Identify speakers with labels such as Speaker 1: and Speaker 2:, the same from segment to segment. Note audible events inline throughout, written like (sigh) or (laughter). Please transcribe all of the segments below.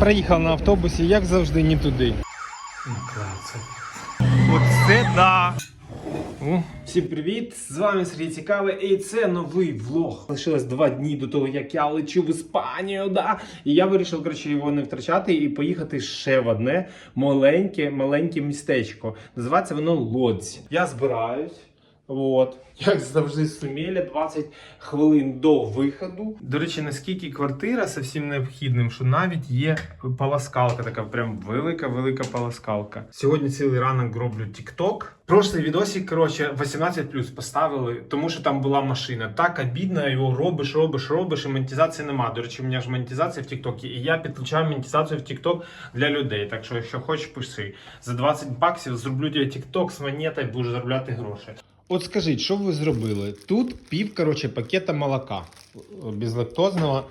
Speaker 1: Приїхав на автобусі, як завжди, не туди. Оце да. О, Всім привіт! З вами Сергій Цікавий і це новий влог. Лишилось два дні до того, як я лечу в Іспанію, да? І я вирішив, коротше, його не втрачати і поїхати ще в одне маленьке, маленьке містечко. Називається воно Лодзь. Я збираюсь. От, (laughs) як завжди, суміли 20 хвилин до виходу. До речі, наскільки квартира з всім необхідним, що навіть є полоскалка, така прям велика-велика полоскалка. Сьогодні цілий ранок роблю TikTok. Прошлий відосик, коротше, 18 поставили, тому що там була машина. Так обідно, його робиш, робиш, робиш, і монетизації нема. До речі, у мене ж монетизація в TikTok, і я підключаю монетизацію в TikTok для людей. Так що, якщо хочеш, пиши. За 20 баксів зроблю тебе TikTok з монетою, будеш заробляти гроші. От скажіть, що ви зробили? Тут пів коротше, пакета молока безлактозного.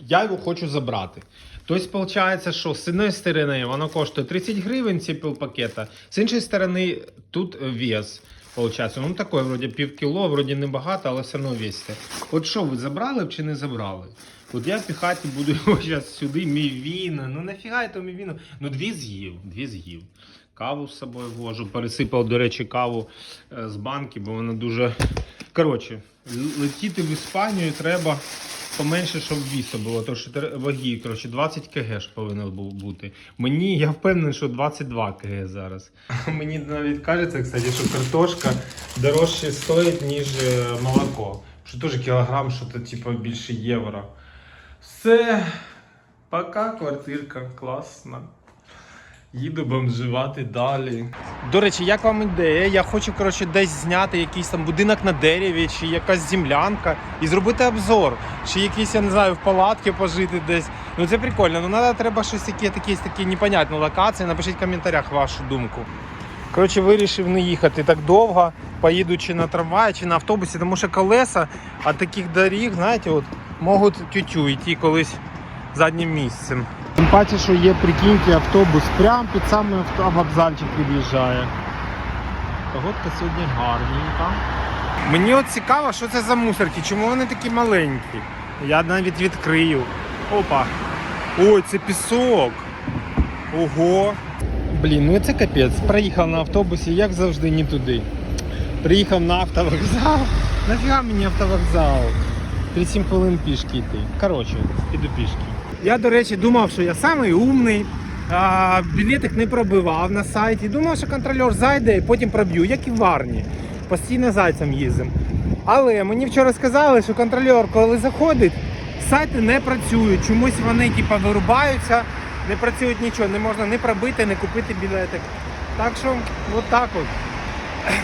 Speaker 1: Я його хочу забрати. Тобто, виходить, що з однієї сторони воно коштує 30 гривень, ці пів пакета, з іншої сторони, тут вес. Получається, ну такой, вроді пів кіло, вроді небагато, але все одно весите. От що, ви забрали чи не забрали? От я піхати буду (laughs) його зараз сюди, мій мівіна. Ну нафіга я то мівіну? Ну дві з'їв, дві з'їв. Каву з собою вожу. Пересипав, до речі, каву е, з банки, бо вона дуже. Коротше, летіти в Іспанію треба поменше, щоб вісо було. Тому що ваги, коротше, 20 кг ж повинно бу- бути. Мені, я впевнений, що 22 кг зараз. (laughs) Мені навіть кажеться, кстати, що картошка дорожче стоїть, ніж е, молоко. Що теж кілограм, що то типу більше євро. Все. Пока, квартирка, класна. Їду бомжувати далі. До речі, як вам ідея? Я хочу коротше, десь зняти якийсь там будинок на дереві, чи якась землянка, і зробити обзор. Чи якийсь, я не знаю, в палатки пожити десь. Ну це прикольно. Ну треба, треба щось таке, такі, такі непонятні локації. Напишіть в коментарях вашу думку. Коротше, вирішив не їхати так довго, поїду чи на трамваї, чи на автобусі, тому що колеса от таких доріг, знаєте, от, можуть тютю йти колись заднім місцем. Тим паче, що є, прикиньте, автобус прямо під самий вокзальчик під'їжджає. Погодка сьогодні гарненька. Мені от цікаво, що це за мусорки, чому вони такі маленькі. Я навіть відкрию. Опа. Ой, це пісок. Ого. Блін, ну це капець. Проїхав на автобусі, як завжди, не туди. Приїхав на автовокзал. Нафіга мені автовокзал? 37 хвилин пішки йти. Коротше, піду пішки. Я, до речі, думав, що я самий умний. А, білетик не пробивав на сайті. Думав, що контролер зайде і потім проб'ю, як і в Варні. Постійно зайцем їздимо. Але мені вчора сказали, що контролер, коли заходить, сайти не працюють. Чомусь вони типу, вирубаються, не працюють нічого, не можна не пробити, не купити білетик. Так що, от так от. (clears throat)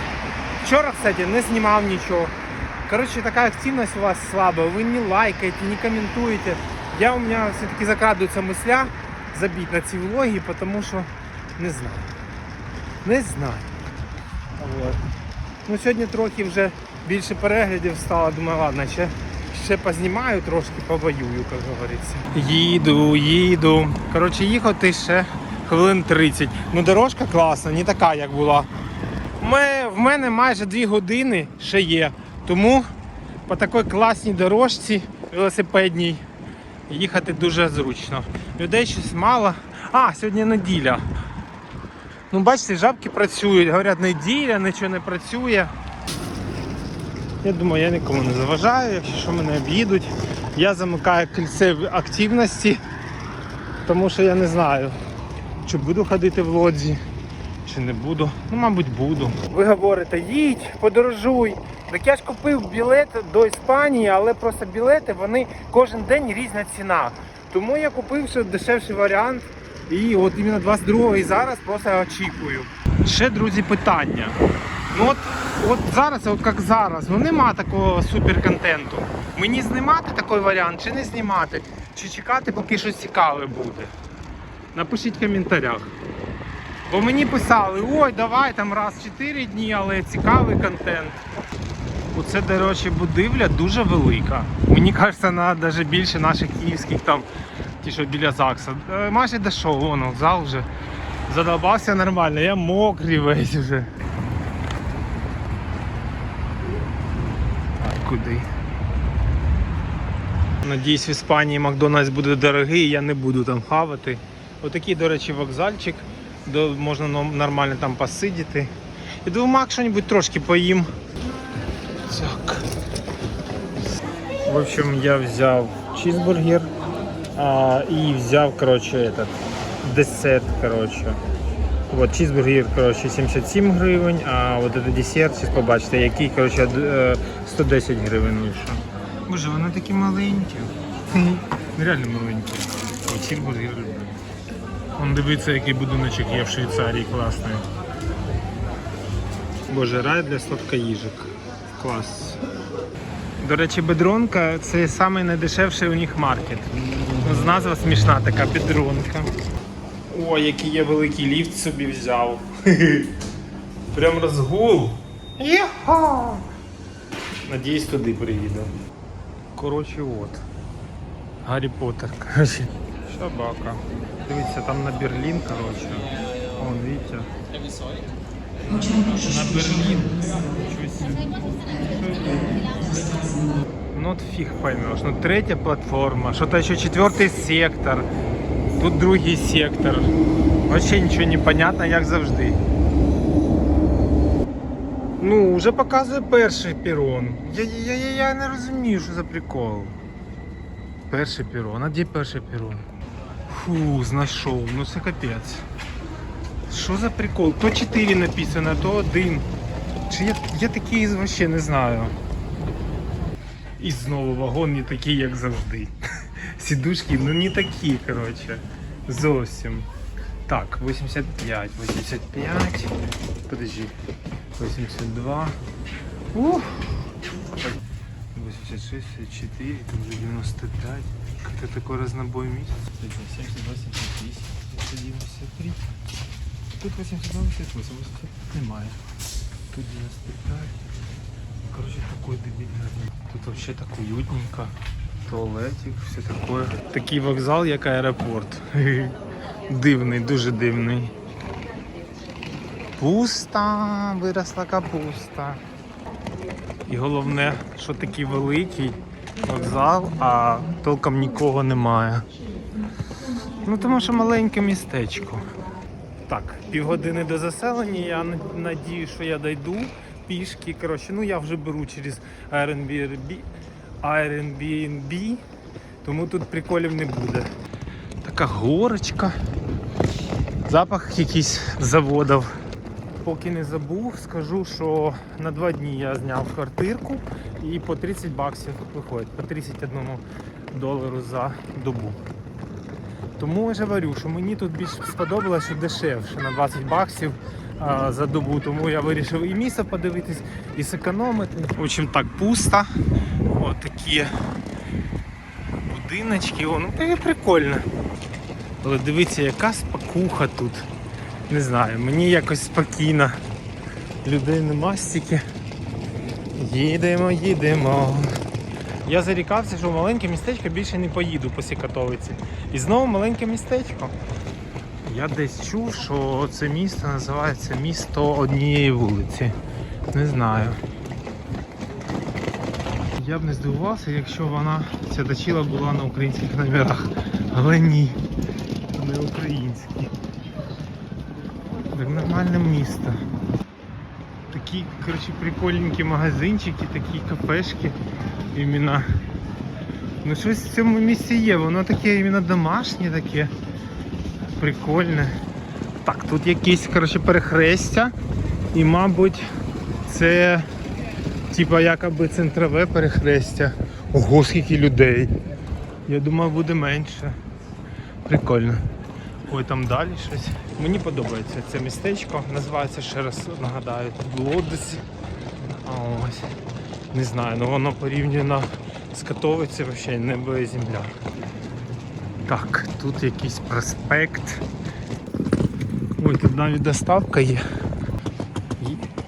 Speaker 1: Вчора, кстати, не знімав нічого. Короче, такая активность у вас слабая, вы не лайкаете, не комментуете. Я у меня все-таки закрадываются мысля забить на ці влоги, потому що не знаю. Не знаю. Вот. Ну, сьогодні трохи вже більше переглядів стало, думаю, ладно, ще, ще познімаю трошки, побоюю, як говориться. Їду, їду. Коротше, їхати ще хвилин 30. Ну, дорожка класна, не така, як була. Ми, в мене майже 2 години ще є. Тому по такій класній дорожці велосипедній їхати дуже зручно. Людей щось мало. А, сьогодні неділя. Ну, бачите, жабки працюють. Говорять, неділя, нічого не працює. Я думаю, я нікому не заважаю, якщо що мене об'їдуть. Я замикаю кільце активності, тому що я не знаю, чи буду ходити в лодзі, чи не буду. Ну, мабуть, буду. Ви говорите, їдь, подорожуй. Так я ж купив білет до Іспанії, але просто білети вони кожен день різна ціна. Тому я купив ще дешевший варіант. І от іменно 22 і зараз просто очікую. Ще, друзі, питання. Ну от, от зараз, от як зараз, ну нема такого суперконтенту. Мені знімати такий варіант чи не знімати? Чи чекати, поки щось цікаве буде? Напишіть в коментарях. Бо мені писали, ой, давай там раз в 4 дні, але цікавий контент. Оце, до речі, будівля дуже велика. Мені кажеться, вона навіть більше наших київських там, ті, що біля ЗАГСа. Е, Майже дійшов, вон вокзал вже. Задолбався нормально, я мокрий весь вже. Так, куди? Надіюсь, в Іспанії Макдональдс буде дорогий, я не буду там хавати. Отакий, до речі, вокзальчик, можна нормально там посидіти. І думаю, Мак щось трошки поїм. Так. В общем, я взяв чизбургер а, и взяв, короче, этот десерт, короче. Вот, чизбургер, короче, 77 гривень, а от этот десерт, зараз побачите, який, короче, е, 110 гривень вийшов. Боже, вони такі маленькі. Ну, (laughs) Реально маленькі. Чизбургер. Он дивиться, який будиночок є в Швейцарії класний. Боже, рай для сладкоїжок. Клас. До речі, бедронка це самий найдешевший у них маркет. З назва смішна така бедронка. О, який я великий ліфт собі взяв. (laughs) Прям розгул. Єха! Надіюсь, туди приїду. Коротше, от. Гаррі Поттер, коротше. Собака. Дивіться, там на Берлін, коротше. Вон, видите? На Берлін. Ну от фіг поймеш. Ну третя платформа, що-то ще четвертий сектор. Тут другий сектор. Вообще нічого не понятно, як завжди. Ну, вже показує перший перон. Я, я, я, я не розумію, що за прикол. Перший перон. А де перший перон? Фу, знайшов. Ну це капець. Що за прикол? То 4 написано, то 1. Чи я, я такий вообще не знаю. І знову вагон не такий, як завжди. (laughs) Сідушки, ну не такі, коротше. Зовсім. Так, 85, 85. Подожди. 82. Ух. 86, 84, там уже 95. Как-то такой разнобой месяц. 70, 88, 93. Тут 82, 88, 80 немає. Тут 95. Короче, такой дебильный. Тут вообще так уютненько. Туалетик, все такое. Такий вокзал, як аеропорт. (laughs) Дивний, дуже дивний. Пуста, виросла капуста. І головне, що такий великий вокзал, а толком нікого немає. Ну тому що маленьке містечко. Так, півгодини до заселення. Я на- надію, що я дойду пішки. Коротше, ну я вже беру через Airbnb, Airbnb, тому тут приколів не буде. Така горочка. Запах якийсь заводів. Поки не забув, скажу, що на два дні я зняв квартирку і по 30 баксів виходить, по 31 долару за добу. Тому я ж говорю, що мені тут більш сподобалося, що дешевше на 20 баксів а, за добу. Тому я вирішив і місце подивитись, і зекономити. В общем, так пусто. Ось такі будиночки. О, ну прикольно. Але дивіться, яка спокуха тут. Не знаю, мені якось спокійно. Людей нема стільки. Їдемо, їдемо. Я зарікався, що в маленьке містечко більше не поїду після Катовиці. І знову маленьке містечко. Я десь чув, що це місто називається місто однієї вулиці. Не знаю. Я б не здивувався, якщо вона ця дочіла була на українських номерах. Але ні, не українські. Так нормальне місто. Такі, коротше, прикольненькі магазинчики, такі кафешки. Іменно. Ну щось в цьому місці є, воно таке іменно домашнє таке. Прикольне. Так, тут якісь коротше, перехрестя. І, мабуть, це типа якоби центрове перехрестя. Ого, скільки людей. Я думав буде менше. Прикольно. Ой, там далі щось. Мені подобається це містечко. Називається ще раз нагадаю, Лодиці. Ось. Не знаю, ну воно порівняно з Катовиці взагалі небо і земля. Так, тут якийсь проспект. Ой, тут навіть доставка є.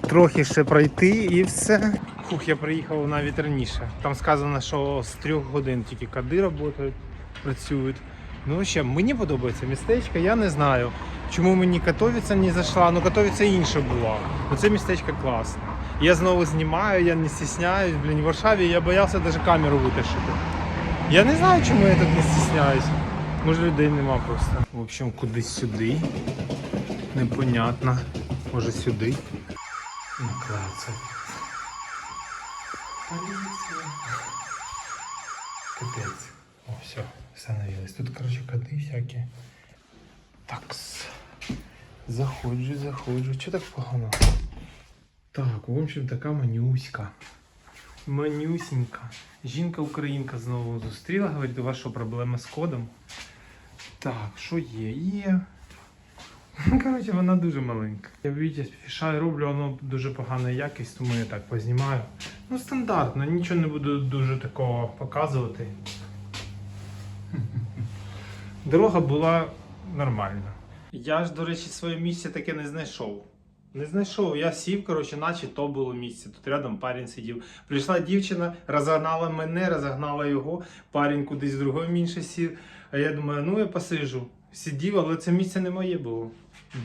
Speaker 1: Трохи ще пройти і все. Фух, я приїхав навіть раніше. Там сказано, що з трьох годин тільки кади працюють. Ну ще мені подобається містечко, я не знаю, чому мені Катовіця не зайшла, ну Катовіця інша була. Ну це містечко класне. Я знову знімаю, я не стісняюсь, блін, в Варшаві я боявся навіть камеру витащити. Я не знаю, чому я тут не стісняюсь. Може людей нема просто. В общем, кудись сюди. Непонятно. Може сюди. Наклеїться. Поліція. Капець. О, все, встановилось. Тут, короче, коти всякі. Такс. Заходжу, заходжу. Чого так погано? Так, в общем, така манюська. Манюсінька. Жінка-українка знову зустріла, говорить, у вас що проблема з кодом? Так, що є? Є. (laughs) Коротше, вона дуже маленька. Я бачите, фішай роблю, воно дуже погана якість, тому я так познімаю. Ну, стандартно, нічого не буду дуже такого показувати. Дорога була нормальна. Я ж, до речі, своє місце таке не знайшов. Не знайшов. Я сів, коротше, наче то було місце. Тут рядом парень сидів. Прийшла дівчина, розогнала мене, розогнала його. Парень кудись в друге інше сів. А я думаю, ну я посижу. Сидів, але це місце не моє було.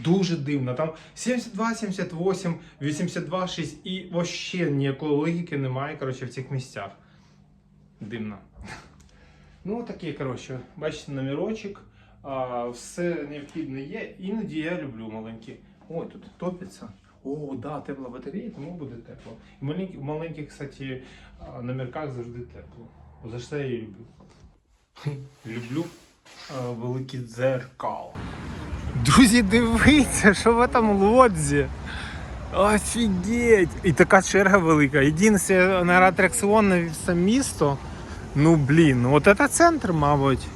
Speaker 1: Дуже дивно. Там 72, 78, 82, 6 і вообще ніякої логіки немає, коротше, в цих місцях. Дивно. Ну, таке, коротше, бачите, номерочок. А, все необхідне є. Іноді я люблю маленькі. Ой, тут топиться. О, да, тепла батарея, тому буде тепло. В маленьких, кстати, номерках завжди тепло. За що я її люблю? (laughs) Люблю великі дзеркал. Друзі, дивіться, що в этом лодзі. Офігеть! І така черга велика. Єдине на атракціон на місто. Ну блін, от це центр, мабуть.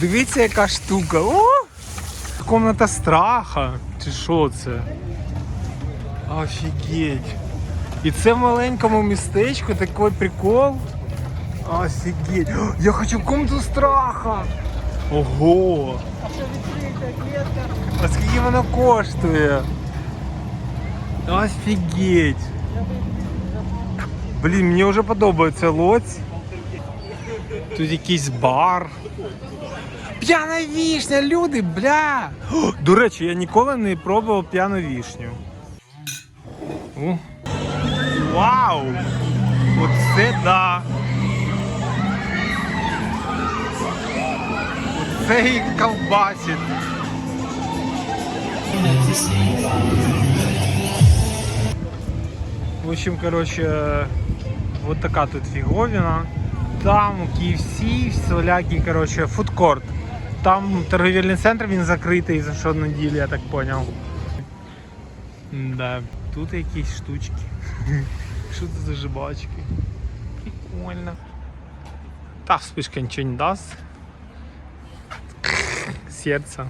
Speaker 1: Дивіться, яка штука. О! Комната страха. Чи що це? Офігеть. І це в маленькому містечку такий прикол. Офігеть. Я хочу комнату страха. Ого. А скільки воно коштує? Офігеть. Блін, мені вже подобається лодь. Тут якийсь бар. П'яна вішня, люди, бля! До речі, я ніколи не пробував п'яну вішню. О. Вау! Оце да! Оце і ковбасить. В общем, короче, вот така тут фіговіна. Там KFC, всілякий, короче, фудкорт. Там торговельний центр він закритий за що неділі, я так поняв. Да, тут якісь штучки. (laughs) Що це за жибачки? Прикольно. Та вспишка нічого не дасть. Серце.